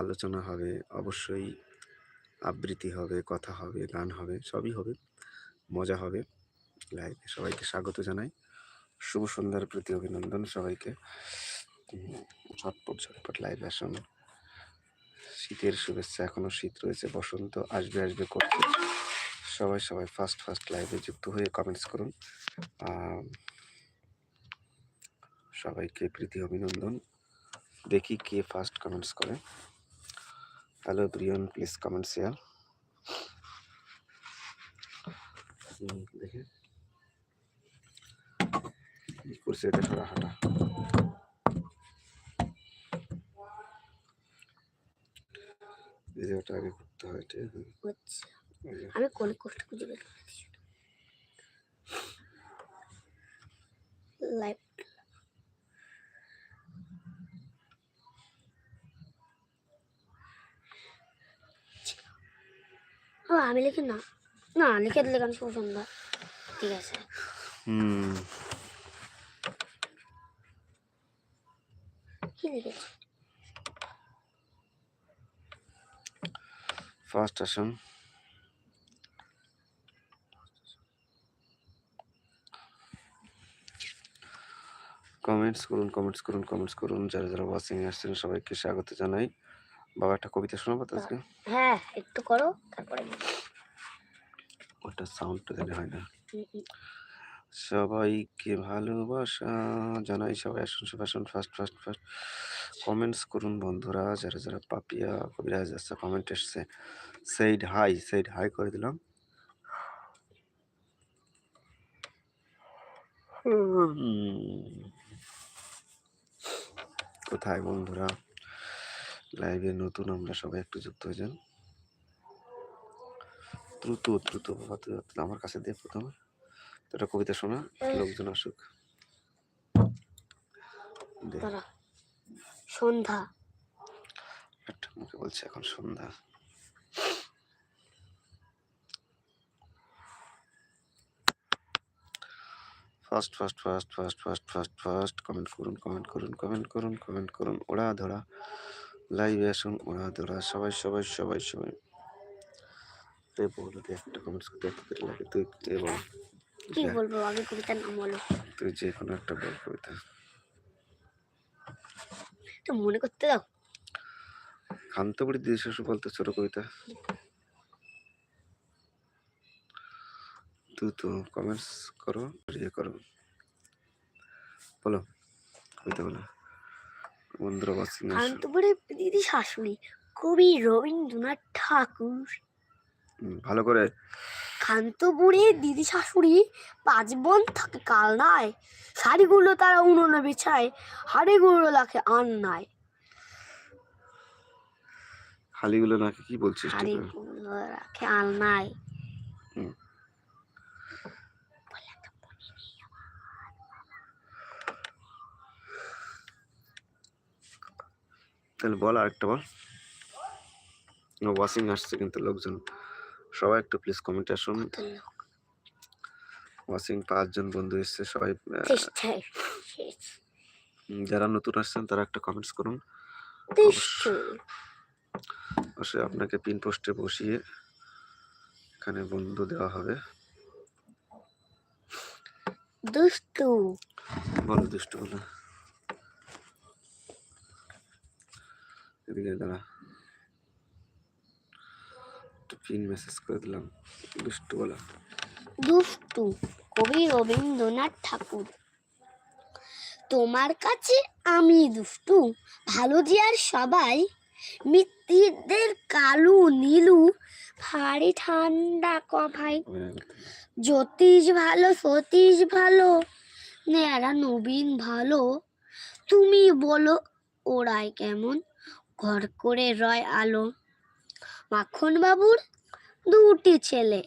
আলোচনা হবে, অবশ্যই আবৃত্তি হবে, কথা হবে, গান হবে, সবই হবে, মজা হবে। লাইভে সবাইকে স্বাগত জানাই। শুভ সন্ধ্যার প্রতি অভিনন্দন সবাইকে। ঝটপট ঝটপট লাইভে আসুন। শীতের শুভেচ্ছা এখনও শীত রয়েছে, বসন্ত আসবে আসবে করতে সবাই সবাই ফার্স্ট ফার্স্ট লাইভে যুক্ত হয়ে কমেন্টস করুন। সবাইকে প্রীতি অভিনন্দন। দেখি কে ফার্স্ট কমেন্টস করে। হ্যালো ব্রিয়ন প্লিজ কমেন্ট শেয়ার দেখে কি করছে এটা সরা হাঁটা এই যে ওটা আগে করতে হয় ঠিক আছে হচ্ছে এই যে, আমি কোন কষ্ট খুঁজে বের করেছি লাইভ ও আমি লিখি না। না লিখে দিলে গান শুভ ঠিক আছে। হুম। কি লিখেছি? ফার্স্ট আসুন। কমেন্টস করুন কমেন্টস করুন কমেন্টস করুন। যারা যারা ওয়াচিং আসছেন সবাইকে স্বাগত জানাই। বাবা একটা কবিতা শোনাবো তো আজকে? হ্যাঁ একটু করো তারপরে ওটা সাউন্ডটা দিলে হয় না। সবাইকে ভালোবাসা জানাই সবাই আসুন আসুন ফার্স্ট ফার্স্ট ফার্স্ট কমেন্টস করুন বন্ধুরা যারা যারা পাপিয়া কবিরাজ আসছে কমেন্ট এসছে। সেইড হাই সেইড হাই করে দিলাম। কোথায় বন্ধুরা? লাইভে নতুন আমরা সবাই একটু যুক্ত হয়ে যান। দ্রুত দ্রুত আমার কাছে দিয়ে প্রথমে। একটা কবিতা শোনা লোকজন আসুক। সন্ধ্যা। একটা মুখে বলছে এখন সন্ধ্যা। First first first first first first first comment করুন কমেন্ট করুন কমেন্ট করুন কমেন্ট করুন। ওড়া ধরা। লাইভে আসুন ওড়া ধরা সবাই সবাই সবাই সবাই। তুই বলো তুই একটা কমেন্টস করতে দেরি লাগে তুই তুই বল কি বলব আগে কবিতার নাম বলো। তুই যে কোনো একটা বল কবিতা। তো মনে করতে দাও। খান্তবুড়ি দিয়েছে বলতে ছোট কবিতা। তুই তো কমেন্টস করো ইয়ে করো। বলো কবিতা বলো বন্ধুরা দিদি শাশুড়ি কবি রবীন্দ্রনাথ ঠাকুর। ভালো করে। কান্তপুরে দিদি শাশুড়ি পাঁচ বোন থাকে কালনায় শাড়িগুলো তারা উনুনে বিছায় হাড়িগুলো লাখে আন্নায়। হালিগুলো নাকি কি বলছিস? হাড়িগুলো রাখে আলনায়। তাহলে বল আরেকটা বল। ওয়াশিং আসছে কিন্তু লোকজন। সবাই একটু প্লিজ কমেন্টে আসুন। ওয়াশিং পাঁচজন বন্ধু এসছে সবাই যারা নতুন আসছেন তারা একটা কমেন্টস করুন। অবশ্যই। আপনাকে পিন পোস্টে বসিয়ে এখানে বন্ধু দেওয়া হবে। দুষ্টু। বলো দুষ্টু বলো। এদিকে দাঁড়া। পিন মেসেজ করে দিলাম। দুষ্টু বলো দুষ্টু, কবি রবীন্দ্রনাথ ঠাকুর। তোমার কাছে আমি দুষ্টু, ভালো আর সবাই। মিত্রদের কালু নীলু, ভারী ঠান্ডা কভাই। জ্যোতিষ ভালো, সতীশ ভালো, নেয়ারা নবীন ভালো। তুমি বলো ওরাই কেমন? ঘর করে রয় আলো। মাখন বাবুর দুটি ছেলে,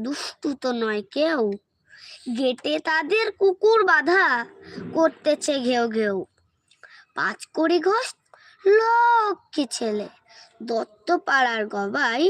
দুষ্টু তো নয় কেউ। গেটে তাদের কুকুর বাধা করতেছে ঘেউ ঘেউ। পাঁচ কড়ি ঘষ লক্ষ্মী ছেলে দত্ত পাড়ার গবাই।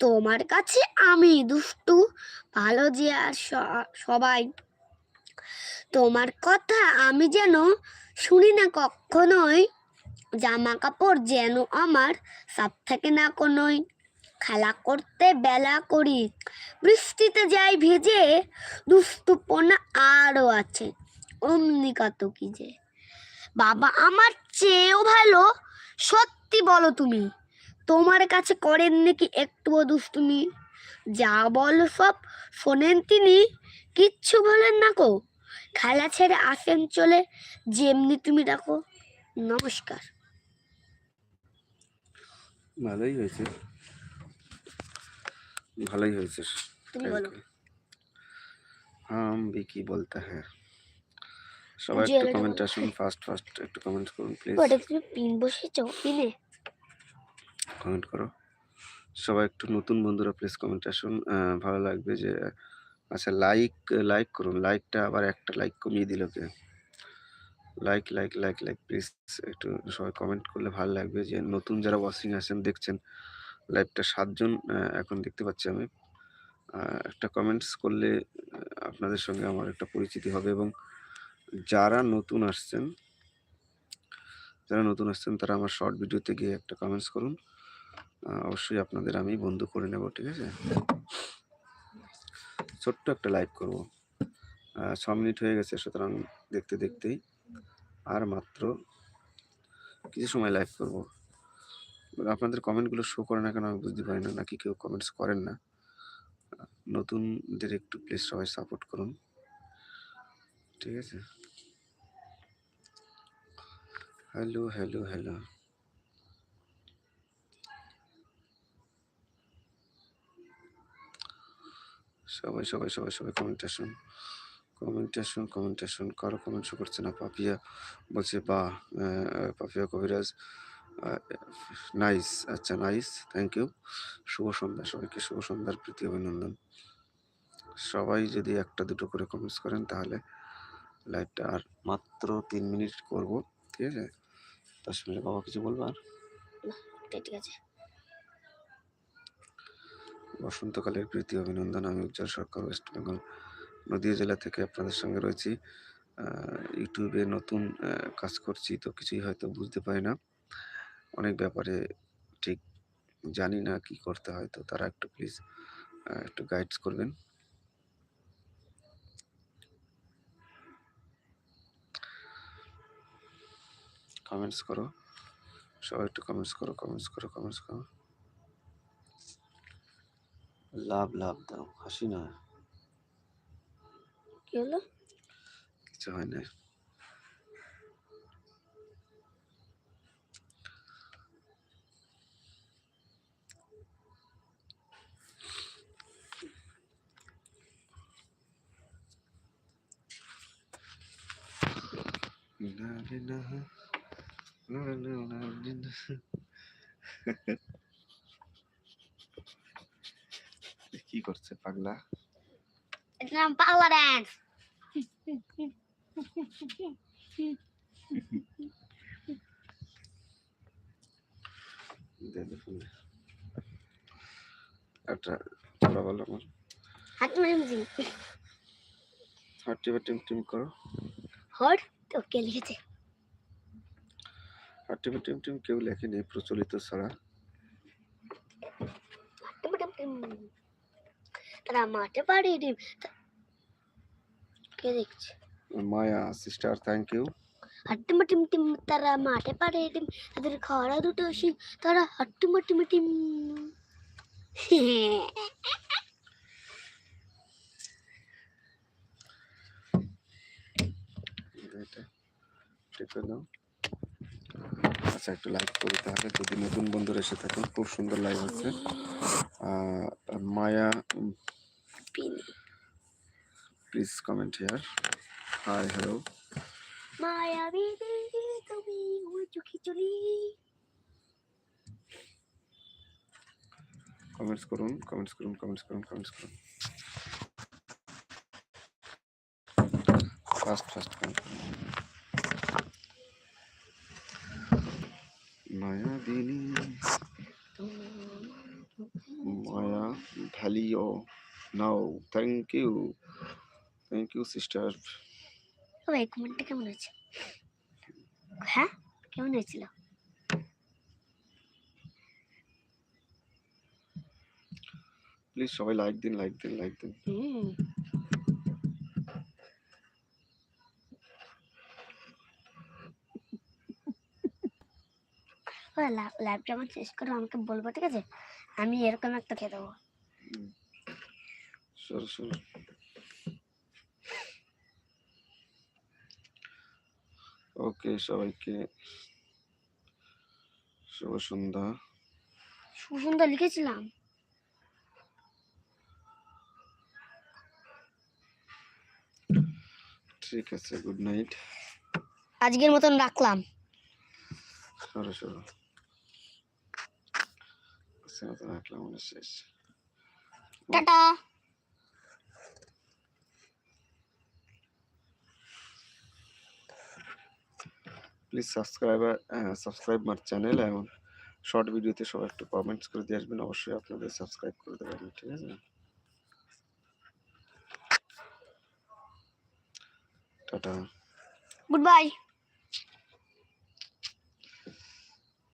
তোমার কাছে আমি দুষ্টু, ভালো যে আর সবাই। তোমার কথা আমি যেন শুনি না কখনোই জামা কাপড় যেন আমার সাপ থাকে না কোনোই। খেলা করতে বেলা করি, বৃষ্টিতে যাই ভেজে দুষ্টুপনা আরও আছে, অমনি কত কি যে। বাবা, আমার চেয়েও ভালো, সত্যি বলো তুমি, তোমার কাছে করেন নাকি একটুও দুষ্টুমি? যা বলো সব শোনেন তিনি, কিচ্ছু বলেন না কো খেলা ছেড়ে আসেন চলে, যেমনি তুমি ডাকো। নমস্কার। ভালোই হয়েছে। ভালোই হয়েছে। হাম भी কি বলতে হ্যাঁ। সবাই একটু কমেন্ট আসুন ফার্স্ট ফার্স্ট একটু কমেন্ট করুন প্লিজ ওটা তুমি পিন বসেছো পিনে কমেন্ট করো। সবাই একটু নতুন বন্ধুরা প্লিজ কমেন্ট আসুন। ভালো লাগবে যে আচ্ছা লাইক লাইক করুন। লাইকটা আবার একটা লাইক কমিয়ে দিল কে? Like like like like please একটু সবাই কমেন্ট করলে ভালো লাগবে যে, নতুন যারা ওয়াচিং আছেন দেখছেন লাইভটা সাতজন এখন দেখতে পাচ্ছি আমি। একটা কমেন্টস করলে আপনাদের সঙ্গে আমার একটা পরিচিতি হবে এবং যারা নতুন আসছেন, যারা নতুন আসছেন, তারা আমার শর্ট ভিডিওতে গিয়ে একটা কমেন্টস করুন। অবশ্যই আপনাদের আমি বন্ধু করে নেব, ঠিক আছে? ছোট্ট একটা লাইভ করব। ছ মিনিট হয়ে গেছে, সুতরাং দেখতে, দেখতেই। আর মাত্র কিছু সময় লাইভ করব। আপনাদের কমেন্টগুলো শো করে না কেন আমি বুঝতে পারি না, নাকি কেউ কমেন্টস করেন না। নতুনদের একটু প্লিজ সবাই সাপোর্ট করুন। ঠিক আছে? হ্যালো হ্যালো হ্যালো সবাই সবাই সবাই সবাই কমেন্ট আসুন কমেন্ট কমেন্টেশন কমেন্ট কারও কমেন্ট শো করছে না। পাপিয়া বলছে বা পাপিয়া কবিরাজ নাইস আচ্ছা নাইস থ্যাংক ইউ শুভ সন্ধ্যা সবাইকে শুভ সন্ধ্যার প্রীতি অভিনন্দন। সবাই যদি একটা দুটো করে কমেন্টস করেন তাহলে লাইভটা আর মাত্র তিন মিনিট করব ঠিক আছে? দশ মিনিট বাবা কিছু বলব আর? ঠিক আছে। বসন্তকালের প্রীতি অভিনন্দন আমি উজ্জ্বল সরকার ওয়েস্ট বেঙ্গল। নদীয়া জেলা থেকে আপনাদের সঙ্গে রয়েছি। ইউটিউবে নতুন কাজ করছি তো কিছুই হয়তো বুঝতে পারি না। অনেক ব্যাপারে ঠিক জানি না কি করতে হয়, তো তারা একটু প্লিজ একটু গাইডস করবেন। কমেন্টস করো। সবাই একটু কমেন্টস করো কমেন্টস করো কমেন্টস করো। লাভ লাভ দাও, হাসি না। কি হলো কিছু হয় না না রে না, না রে না, না রে না। কি করছে পাগলা এটার নাম পাগলা ড্যান্স একটা তোরা বলো আমার হাত মেরে হাট টিপে টিম টিম করো হট তো কে লিখেছে হাট টিম টিম কেউ লেখেনি প্রচলিত ছাড়া তারা মাঠে ডিম তা- কে দেখছে? মায়া সিস্টার থ্যাংক ইউ হট্টিম টিম টিম তারা মাঠে পাড়িয়ে ডিম তাদের খরা দুটো শিং তারা হট্টিম টিম টিম আচ্ছা একটু লাইক করি তাহলে যদি নতুন বন্ধুরা এসে থাকেন খুব সুন্দর লাইভ হচ্ছে। মায়া পিনি please comment here hi hello Mayabi Debi তুমি ওই চোখে চলি কমেন্টস করুন কমেন্টস করুন কমেন্টস করুন কমেন্টস করুন। ফাস্ট ফাস্ট কমেন্ট মায়া দিনী মায়া ভ্যালিও নাও thank you thank you sister ওই কমেন্টটা কেমন হয়েছে? হ্যাঁ? কেমন হয়েছিল? প্লিজ সবাই লাইক দিন লাইক দিন লাইক দিন। লাইভটা আমার শেষ করে আমাকে বলব ঠিক আছে? আমি এরকম একটা খেয়ে দেবো। ওকে সবাইকে? শুভ সন্ধ্যা। সুসুন্দর লিখেছিলাম। ঠিক আছে গুড নাইট আজকের মতন রাখলাম। সরো সরো। আজকের মতো রাখলাম শেষ। টাটা। প্লিজ সাবস্ক্রাইব সাবস্ক্রাইব মার চ্যানেল এবং শর্ট ভিডিওতে সবাই একটু কমেন্টস করে দিয়ে আসবেন, অবশ্যই আপনাদের সাবস্ক্রাইব করে দেবেন, ঠিক আছে? টাটা। Good bye